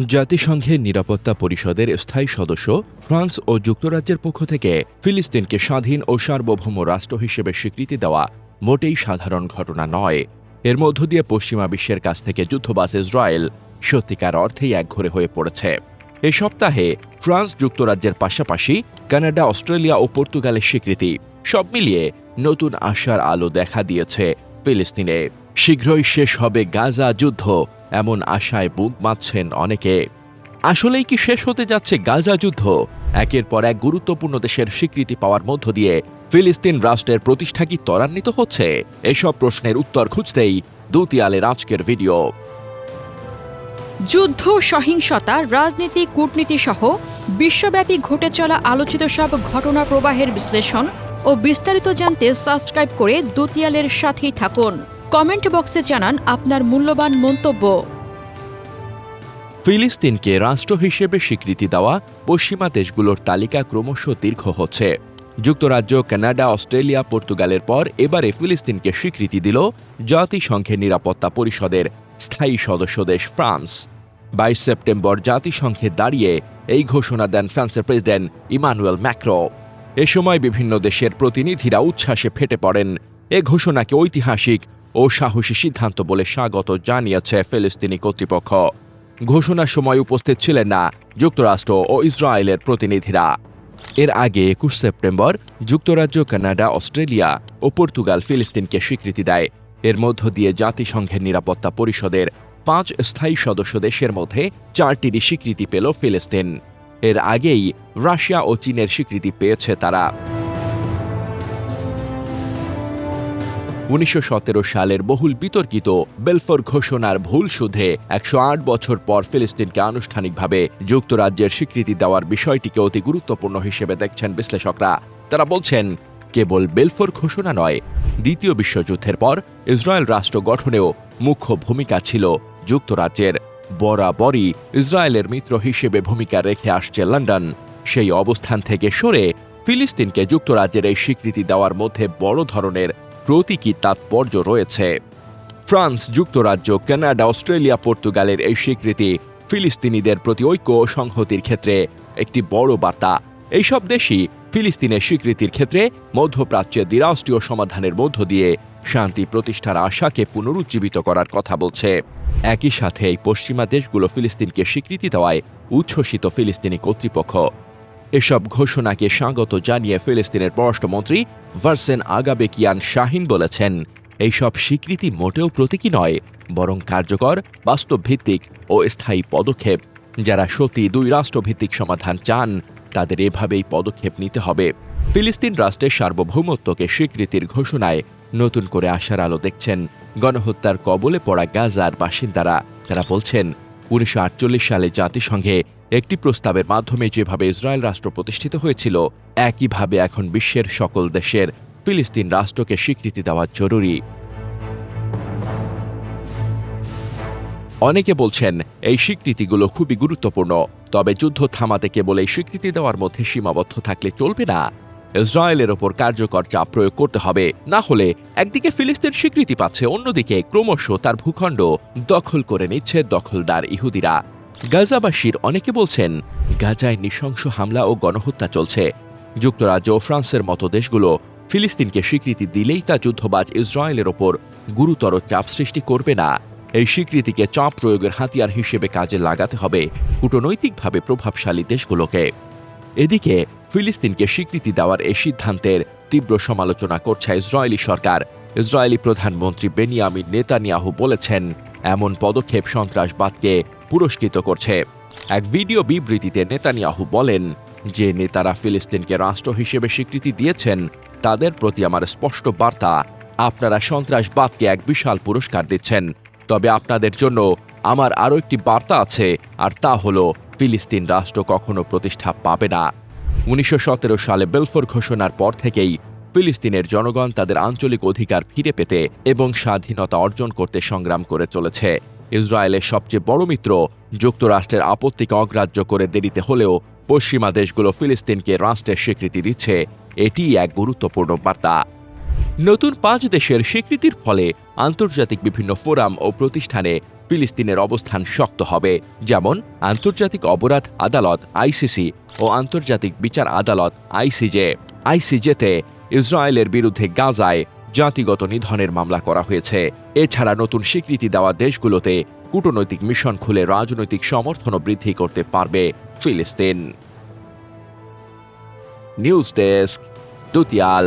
জাতিসংঘের নিরাপত্তা পরিষদের স্থায়ী সদস্য ফ্রান্স ও যুক্তরাজ্যের পক্ষ থেকে ফিলিস্তিনকে স্বাধীন ও সার্বভৌম রাষ্ট্র হিসেবে স্বীকৃতি দেওয়া মোটেই সাধারণ ঘটনা নয়। এর মধ্য দিয়ে পশ্চিমা বিশ্বের কাছ থেকে যুদ্ধবাস ইসরায়েল সত্যিকার অর্থেই একঘরে হয়ে পড়েছে। এ সপ্তাহে ফ্রান্স যুক্তরাজ্যের পাশাপাশি কানাডা, অস্ট্রেলিয়া ও পর্তুগালের স্বীকৃতি সব মিলিয়ে নতুন আশার আলো দেখা দিয়েছে ফিলিস্তিনে। শীঘ্রই শেষ হবে গাজা যুদ্ধ। এমন আশায় বুক বাঁধছেন অনেকে। আসলেই কি শেষ হতে যাচ্ছে গাজা যুদ্ধ? একের পর এক গুরুত্বপূর্ণ দেশের স্বীকৃতি পাওয়ার মধ্য দিয়ে ফিলিস্তিন রাষ্ট্রের প্রতিষ্ঠা কি ত্বরান্বিত হচ্ছে? এসব প্রশ্নের উত্তর খুঁজতেই দুতিয়ালের আজকের ভিডিও। যুদ্ধ, সহিংসতা, রাজনীতি, কূটনীতি সহ বিশ্বব্যাপী ঘটে চলা আলোচিত সব ঘটনা প্রবাহের বিশ্লেষণ ও বিস্তারিত জানতে সাবস্ক্রাইব করে দুতিয়ালের সাথেই থাকুন। কমেন্ট বক্সে জানান আপনার মূল্যবান মন্তব্য। ফিলিস্তিনকে রাষ্ট্র হিসেবে স্বীকৃতি দেওয়া পশ্চিমা দেশগুলোর তালিকা ক্রমশ দীর্ঘ হচ্ছে। যুক্তরাজ্য, কানাডা, অস্ট্রেলিয়া, পর্তুগালের পর এবারে ফিলিস্তিনকে স্বীকৃতি দিল জাতিসংঘের নিরাপত্তা পরিষদের স্থায়ী সদস্য দেশ ফ্রান্স। বাইশ সেপ্টেম্বর জাতিসংঘে দাঁড়িয়ে এই ঘোষণা দেন ফ্রান্সের প্রেসিডেন্ট ইমানুয়েল ম্যাক্রো। এ সময় বিভিন্ন দেশের প্রতিনিধিরা উচ্ছ্বাসে ফেটে পড়েন। এ ঘোষণাকে ঐতিহাসিক ও সাহসী সিদ্ধান্ত বলে স্বাগত জানিয়েছে ফিলিস্তিনি কর্তৃপক্ষ। ঘোষণার সময় উপস্থিত ছিলেন না যুক্তরাষ্ট্র ও ইসরায়েলের প্রতিনিধিরা। এর আগে একুশ সেপ্টেম্বর যুক্তরাজ্য, কানাডা, অস্ট্রেলিয়া ও পর্তুগাল ফিলিস্তিনকে স্বীকৃতি দেয়। এর মধ্য দিয়ে জাতিসংঘের নিরাপত্তা পরিষদের পাঁচ স্থায়ী সদস্য দেশের মধ্যে চারটিরই স্বীকৃতি পেল ফিলিস্তিন। এর আগেই রাশিয়া ও চীনের স্বীকৃতি পেয়েছে তারা। উনিশশো সতেরো সালের বহুল বিতর্কিত বেলফোর ঘোষণার ভুল শুধে একশো আট বছর পর ফিলিস্তিনকে আনুষ্ঠানিকভাবে যুক্তরাজ্যের স্বীকৃতি দেওয়ার বিষয়টিকে অতি গুরুত্বপূর্ণ হিসেবে দেখছেন বিশ্লেষকরা। তারা বলছেন, কেবল বেলফোর ঘোষণা নয়, দ্বিতীয় বিশ্বযুদ্ধের পর ইসরায়েল রাষ্ট্র গঠনেও মুখ্য ভূমিকা ছিল যুক্তরাজ্যের। বরাবরই ইসরায়েলের মিত্র হিসেবে ভূমিকা রেখে আসছে লন্ডন। সেই অবস্থান থেকে সরে ফিলিস্তিনকে যুক্তরাজ্যের এই স্বীকৃতি দেওয়ার মধ্যে বড় ধরনের প্রতীকী তাৎপর্য রয়েছে। ফ্রান্স যুক্তরাজ্য, কানাডা, অস্ট্রেলিয়া, পর্তুগালের এই স্বীকৃতি ফিলিস্তিনিদের প্রতি ঐক্য সংহতির ক্ষেত্রে একটি বড় বার্তা। এইসব দেশই ফিলিস্তিনের স্বীকৃতির ক্ষেত্রে মধ্যপ্রাচ্যের দ্বিরাষ্ট্রীয় সমাধানের মধ্য দিয়ে শান্তি প্রতিষ্ঠার আশাকে পুনরুজ্জীবিত করার কথা বলছে। একই সাথে এই পশ্চিমা দেশগুলো ফিলিস্তিনকে স্বীকৃতি দেওয়ায় উচ্ছ্বসিত ফিলিস্তিনি কর্তৃপক্ষ। এসব ঘোষণাকে স্বাগত জানিয়ে ফিলিস্তিনের পররাষ্ট্রমন্ত্রী ভার্সেন আগাবেকিয়ান শাহিন বলেছেন, এইসব স্বীকৃতি মোটেও প্রতীকী নয়, বরং কার্যকর, বাস্তবভিত্তিক ও স্থায়ী পদক্ষেপ। যারা সত্যি দুই রাষ্ট্রভিত্তিক সমাধান চান, তাদের এভাবেই পদক্ষেপ নিতে হবে। ফিলিস্তিন রাষ্ট্রের সার্বভৌমত্বকে স্বীকৃতির ঘোষণায় নতুন করে আশার আলো দেখছেন গণহত্যার কবলে পড়া গাজার বাসিন্দারা। তারা বলছেন উনিশশো আটচল্লিশ সালে জাতিসংঘে একটি প্রস্তাবের মাধ্যমে যেভাবে ইসরায়েল রাষ্ট্র প্রতিষ্ঠিত হয়েছিল, একইভাবে এখন বিশ্বের সকল দেশের ফিলিস্তিন রাষ্ট্রকে স্বীকৃতি দেওয়া জরুরি। অনেকে বলছেন এই স্বীকৃতিগুলো খুবই গুরুত্বপূর্ণ, তবে যুদ্ধ থামাতে কেবল এই স্বীকৃতি দেওয়ার মধ্যে সীমাবদ্ধ থাকলে চলবে না। ইসরায়েলের ওপর কার্যকর চাপ প্রয়োগ করতে হবে। না হলে একদিকে ফিলিস্তিন স্বীকৃতি পাচ্ছে, অন্যদিকে ক্রমশ তার ভূখণ্ড দখল করে নিচ্ছে দখলদার ইহুদিরা। গাজাবাসীর অনেকে বলছেন, গাজায় নৃশংস হামলা ও গণহত্যা চলছে। যুক্তরাজ্য ও ফ্রান্সের মতো দেশগুলো ফিলিস্তিনকে স্বীকৃতি দিলেই তা যুদ্ধবাজ ইসরায়েলের ওপর গুরুতর চাপ সৃষ্টি করবে না। এই স্বীকৃতিকে চাপ প্রয়োগের হাতিয়ার হিসেবে কাজে লাগাতে হবে, কূটনৈতিকভাবে প্রভাবশালী দেশগুলোকে। এদিকে ফিলিস্তিনকে স্বীকৃতি দেওয়ার এই সিদ্ধান্তের তীব্র সমালোচনা করছে ইসরায়েলি সরকার। ইসরায়েলি প্রধানমন্ত্রী বেনিয়ামিন নেতানিয়াহু বলেছেন, এমন পদক্ষেপ সন্ত্রাসবাদকে পুরস্কৃত করছে। এক ভিডিও বিবৃতিতে নেতানিয়াহু বলেন, যে নেতারা ফিলিস্তিনকে রাষ্ট্র হিসেবে স্বীকৃতি দিয়েছেন, তাদের প্রতি আমার স্পষ্ট বার্তা, আপনারা সন্ত্রাসবাদকে এক বিশাল পুরস্কার দিচ্ছেন। তবে আপনাদের জন্য আমার আরও একটি বার্তা আছে, আর তা হল, ফিলিস্তিন রাষ্ট্র কখনো প্রতিষ্ঠা পাবে না। উনিশশো সতেরো সালে বেলফোর ঘোষণার পর থেকেই ফিলিস্তিনের জনগণ তাদের আঞ্চলিক অধিকার ফিরে পেতে এবং স্বাধীনতা অর্জন করতে সংগ্রাম করে চলেছে। ইসরায়েলের সবচেয়ে বড় মিত্র যুক্তরাষ্ট্রের আপত্তিকে অগ্রাহ্য করে দেরিতে হলেও পশ্চিমা দেশগুলো ফিলিস্তিনকে রাষ্ট্রের স্বীকৃতি দিচ্ছে এটি এক গুরুত্বপূর্ণ বার্তা। নতুন পাঁচ দেশের স্বীকৃতির ফলে আন্তর্জাতিক বিভিন্ন ফোরাম ও প্রতিষ্ঠানে ফিলিস্তিনের অবস্থান শক্ত হবে, যেমন আন্তর্জাতিক অপরাধ আদালত আইসিসি ও আন্তর্জাতিক বিচার আদালত আইসিজে। আইসিজেতে ইসরায়েলের বিরুদ্ধে গাজায় জাতিগত নিধনের মামলা করা হয়েছে। এছাড়া নতুন স্বীকৃতি দেওয়া দেশগুলোতে কূটনৈতিক মিশন খুলে রাজনৈতিক সমর্থনও বৃদ্ধি করতে পারবে ফিলিস্তিন। News desk, দুতিয়াল।